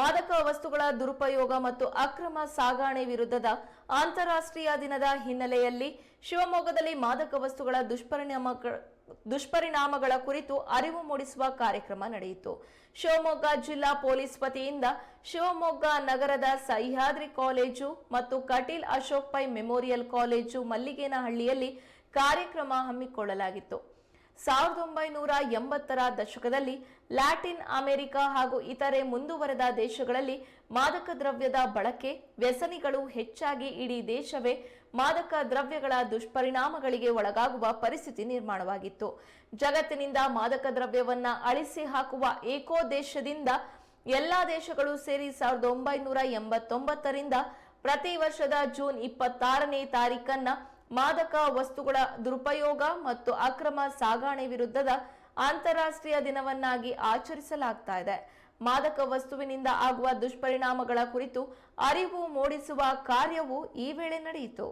ಮಾದಕ ವಸ್ತುಗಳ ದುರುಪಯೋಗ ಮತ್ತು ಅಕ್ರಮ ಸಾಗಾಣೆ ವಿರುದ್ಧದ ಅಂತಾರಾಷ್ಟ್ರೀಯ ದಿನದ ಹಿನ್ನೆಲೆಯಲ್ಲಿ ಶಿವಮೊಗ್ಗದಲ್ಲಿ ಮಾದಕ ವಸ್ತುಗಳ ದುಷ್ಪರಿಣಾಮ ದುಷ್ಪರಿಣಾಮಗಳ ಕುರಿತು ಅರಿವು ಮೂಡಿಸುವ ಕಾರ್ಯಕ್ರಮ ನಡೆಯಿತು. ಶಿವಮೊಗ್ಗ ಜಿಲ್ಲಾ ಪೊಲೀಸ್ ವತಿಯಿಂದ ಶಿವಮೊಗ್ಗ ನಗರದ ಸಹ್ಯಾದ್ರಿ ಕಾಲೇಜು ಮತ್ತು ಕಟೀಲ್ ಅಶೋಕ್ ಪೈ ಮೆಮೋರಿಯಲ್ ಕಾಲೇಜು ಮಲ್ಲಿಗೇನಹಳ್ಳಿಯಲ್ಲಿ ಕಾರ್ಯಕ್ರಮ ಹಮ್ಮಿಕೊಳ್ಳಲಾಗಿತ್ತು. ಸಾವಿರದ ಒಂಬೈನೂರ ಎಂಬತ್ತರ ದಶಕದಲ್ಲಿ ಲ್ಯಾಟಿನ್ ಅಮೆರಿಕ ಹಾಗೂ ಇತರೆ ಮುಂದುವರೆದ ದೇಶಗಳಲ್ಲಿ ಮಾದಕ ದ್ರವ್ಯದ ಬಳಕೆ ವ್ಯಸನಿಗಳು ಹೆಚ್ಚಾಗಿ ಇಡೀ ದೇಶವೇ ಮಾದಕ ದ್ರವ್ಯಗಳ ದುಷ್ಪರಿಣಾಮಗಳಿಗೆ ಒಳಗಾಗುವ ಪರಿಸ್ಥಿತಿ ನಿರ್ಮಾಣವಾಗಿತ್ತು. ಜಗತ್ತಿನಿಂದ ಮಾದಕ ದ್ರವ್ಯವನ್ನ ಅಳಿಸಿ ಹಾಕುವ ಏಕೋ ದೇಶದಿಂದ ಎಲ್ಲಾ ದೇಶಗಳು ಸೇರಿ ಸಾವಿರದ ಒಂಬೈನೂರ ಎಂಬತ್ತೊಂಬತ್ತರಿಂದ ಪ್ರತಿ ವರ್ಷದ ಜೂನ್ ಇಪ್ಪತ್ತಾರನೇ ತಾರೀಕನ್ನ ಮಾದಕ ವಸ್ತುಗಳ ದುರುಪಯೋಗ ಮತ್ತು ಅಕ್ರಮ ಸಾಗಾಣೆ ವಿರುದ್ಧದ ಅಂತಾರಾಷ್ಟ್ರೀಯ ದಿನವನ್ನಾಗಿ ಆಚರಿಸಲಾಗ್ತಾ ಇದೆ. ಮಾದಕ ವಸ್ತುವಿನಿಂದ ಆಗುವ ದುಷ್ಪರಿಣಾಮಗಳ ಕುರಿತು ಅರಿವು ಮೂಡಿಸುವ ಕಾರ್ಯವು ಈ ವೇಳೆ ನಡೆಯಿತು.